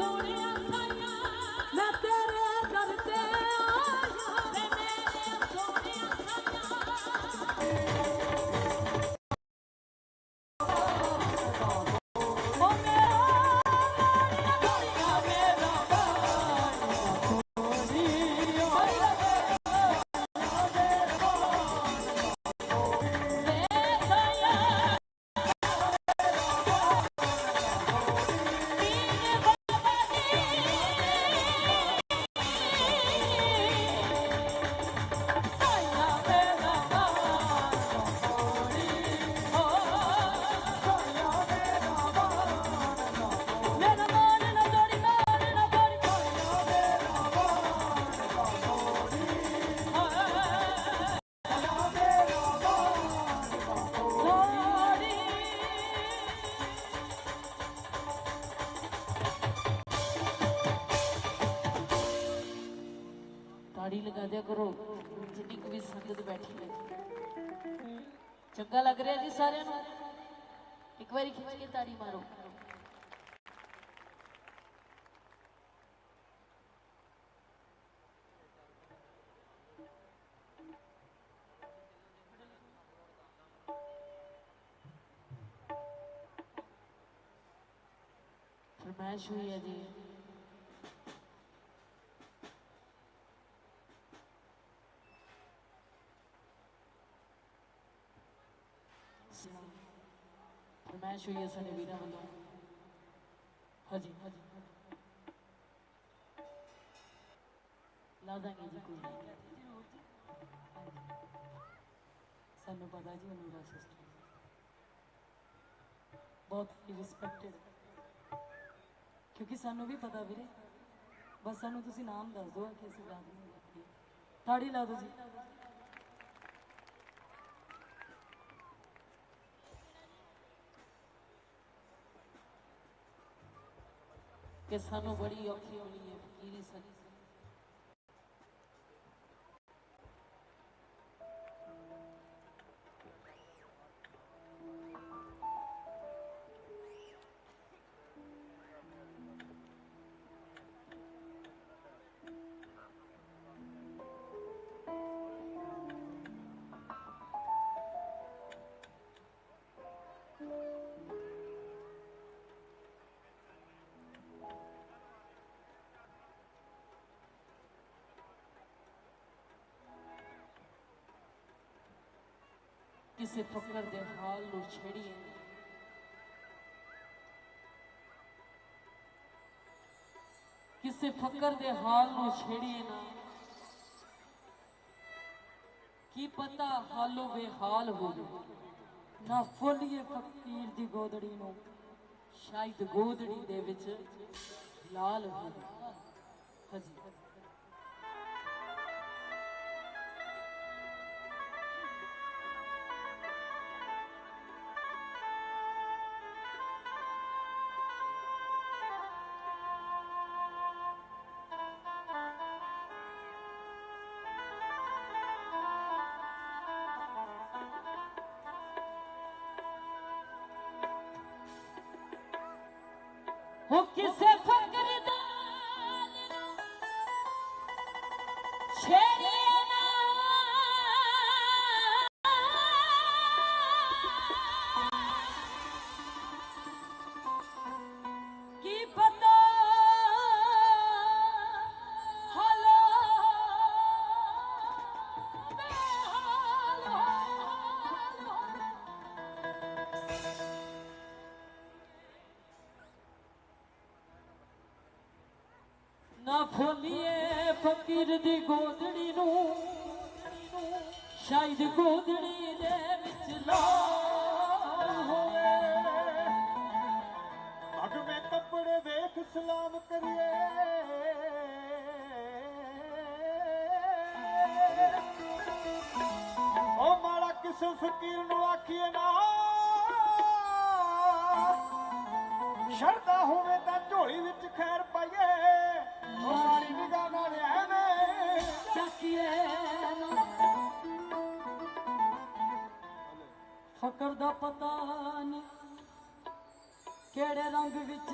Lord. ਚੰਗਾ ਲੱਗ ਰਿਹਾ ਜੀ ਸਾਰਿਆਂ ਨੂੰ। ਇੱਕ ਵਾਰੀ ਖਿੱਚ ਕੇ ਤਾੜੀ ਮਾਰੋ। ਫਰਮਾਇਸ਼ ਹੋਈ ਹੈ ਜੀ। ਫਰਮਾਇਸ਼ ਹੋਈ ਹੈ ਸਾਡੇ ਵੀਰਾਂ ਵੱਲੋਂ। ਹਾਂਜੀ ਹਾਂਜੀ। ਲਾ ਦਾਂਗੇ ਜੀ ਕੋਈ ਸਾਨੂੰ ਪਤਾ ਜੀ ਅਨੂਰਾ ਸਿਸਟਰ ਬਹੁਤ ਹੀ ਰਿਸਪੈਕਟਡ ਕਿਉਂਕਿ ਸਾਨੂੰ ਵੀ ਪਤਾ ਵੀਰੇ। ਬਸ ਸਾਨੂੰ ਤੁਸੀਂ ਨਾਮ ਦੱਸ ਦਿਓ ਕਿ ਅਸੀਂ ਗਾ ਦਿੰਦੇ ਤਾੜੀ ਲਾ ਦਿਓ ਜੀ। ਕਿ ਸਾਨੂੰ ਬੜੀ ਔਖੀ ਹੋਣੀ ਹੈ ਫਕੀਰੀ ਸਨੀ ਕਿਸੇ ਫਕਰ ਦੇ ਹਾਲ ਨੂੰ ਛੇੜੀਏ। ਕਿਸੇ ਫਕਰ ਦੇ ਹਾਲ ਨੂੰ ਛੇੜੀਏ ਨਾ। ਕੀ ਪਤਾ ਹਾਲੋ ਬੇਹਾਲ ਹੋਵੇ ਨਾ ਫੁੱਲੀਏ ਫਕੀਰ ਦੀ ਗੋਦੜੀ ਨੂੰ, ਸ਼ਾਇਦ ਗੋਦੜੀ ਦੇ ਵਿੱਚ ਲਾਲ ਹੋਵੇ ਹਾਂਜੀ। ਹੋ ਕਿਸੇ ਫਕਰ ਫੋਲੀਏ ਫਕੀਰ ਦੀ ਗੋਦੜੀ ਨੂੰ। ਸ਼ਾਇਦ ਗੋਦੜੀ ਦੇ ਵਿੱਚ ਲਾ ਹੋਵੇ। ਅਗ ਮੈਂ ਕੱਪੜੇ ਵੇਖ ਸਲਾਮ ਕਰੀਏ। ਫਕਰ ਦਾ ਪਤਾ ਨਹੀਂ ਕਿਹੜੇ ਰੰਗ ਵਿੱਚ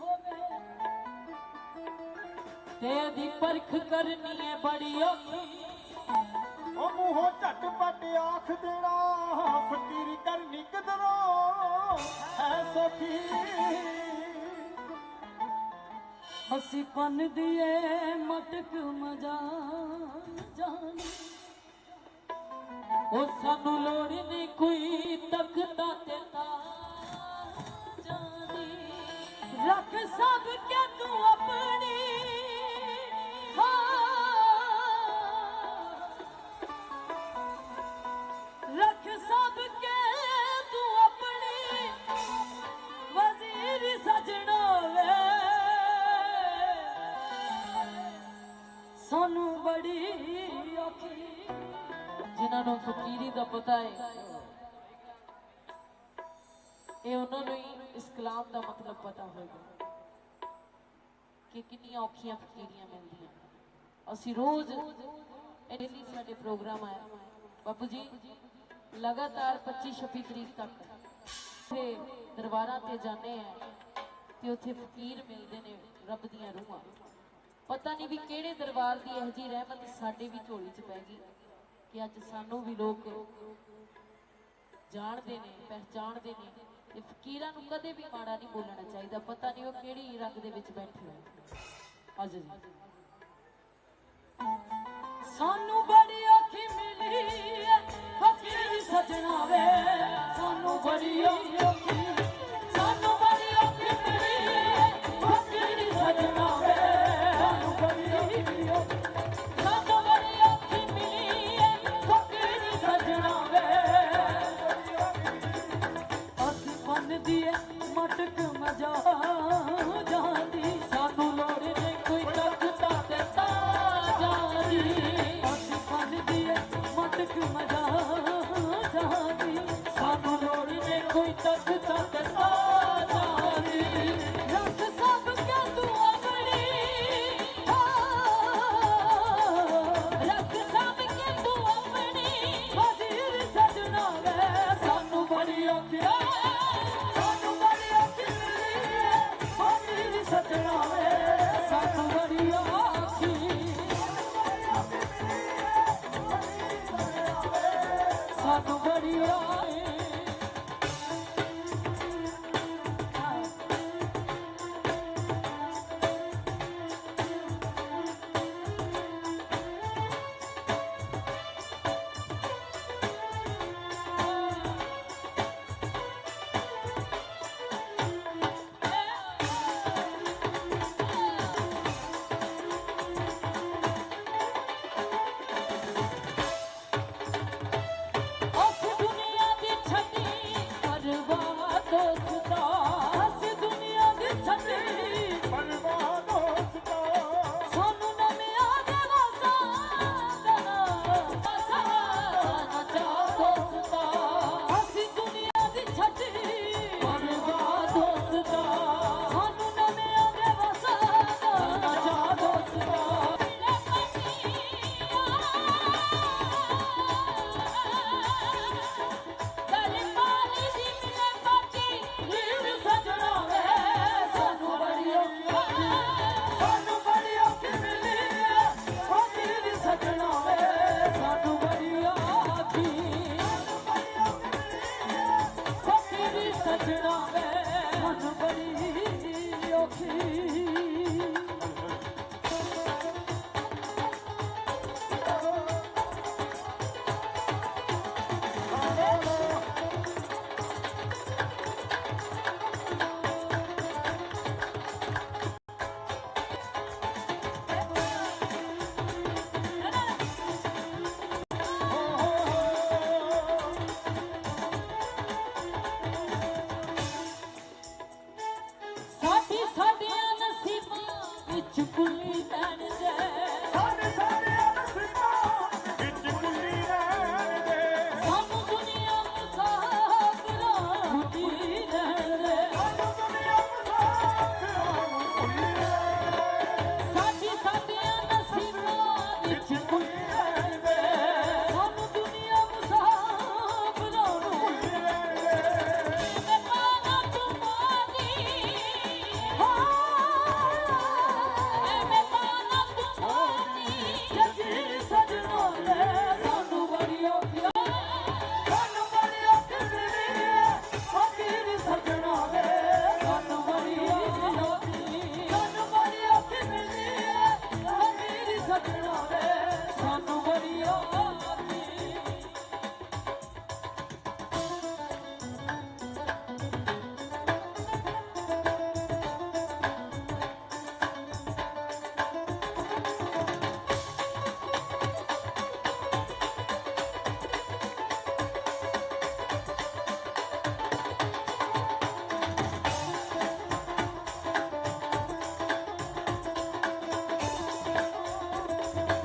ਹੋਵੇ। ਤੇ ਦੀ ਪਰਖ ਕਰਨੀ ਹੈ ਬੜੀ ਔਖੀ। ਉਹ ਮੂੰਹੋਂ ਝਟਪਟ ਆਖ ਦੇਣਾ ਫਕੀਰੀ ਕਰਨੀ ਕਿਧਰੋਂ? ਹੈ ਸਖੀ। ਅਸੀਂ ਪੰਨ ਦੀਏ ਮਟਕ ਮਜਾ ਜਾਣੀ ਉਹ ਸਾਨੂੰ ਲੋੜ ਨਹੀਂ ਕੋਈ ਤਖਤਾ ਤੇ ਜਾਣੀ। ਰੱਖ ਸਭ ਕੇ ਕਲਾਮ ਦਾ ਮਤਲਬ ਪਤਾ ਹੋਏਗਾ ਕਿ ਕਿੰਨੀਆਂ ਔਖੀਆਂ ਫਕੀਰੀਆਂ ਮਿਲਦੀਆਂ। ਅਸੀਂ ਰੋਜ਼ ਇਹ ਸਾਡੇ ਪ੍ਰੋਗਰਾਮ ਆਇਆ ਬਾਪੂ ਜੀ, ਲਗਾਤਾਰ 25 26 ਤਰੀਕ ਤੱਕ ਤੇ ਦਰਬਾਰਾਂ ਤੇ ਜਾਂਦੇ ਆ ਤੇ ਉੱਥੇ ਫਕੀਰ ਮਿਲਦੇ ਨੇ ਰੱਬ ਦੀਆਂ ਰੂਹਾਂ। ਪਤਾ ਨਹੀਂ ਵੀ ਕਿਹੜੇ ਦਰਬਾਰ ਦੀ ਇਹ ਜੀ ਰਹਿਮਤ ਸਾਡੇ ਵੀ ਝੋਲੀ 'ਚ ਪੈ ਗਈ ਕਿ ਅੱਜ ਸਾਨੂੰ ਵੀ ਲੋਕ ਜਾਣਦੇ ਨੇ, ਪਹਿਚਾਣਦੇ ਨੇ ਤੇ ਫਕੀਰਾਂ ਨੂੰ ਕਦੇ ਵੀ ਮਾੜਾ ਨਹੀਂ ਬੋਲਣਾ ਚਾਹੀਦਾ, ਪਤਾ ਨਹੀਂ ਉਹ ਕਿਹੜੀ ਰੰਗ ਦੇ ਵਿੱਚ ਬੈਠੇ ਹੋਏ। ਅੱਜ ਜੀ। ਸਾਨੂੰ ਬੜੀ ਔਖੀ ਮਿਲੀ ਫਕੀਰ ਸਜਣਾ ਵੇ, ਸਾਨੂੰ ਬੜੀ ਔਖੀ okay.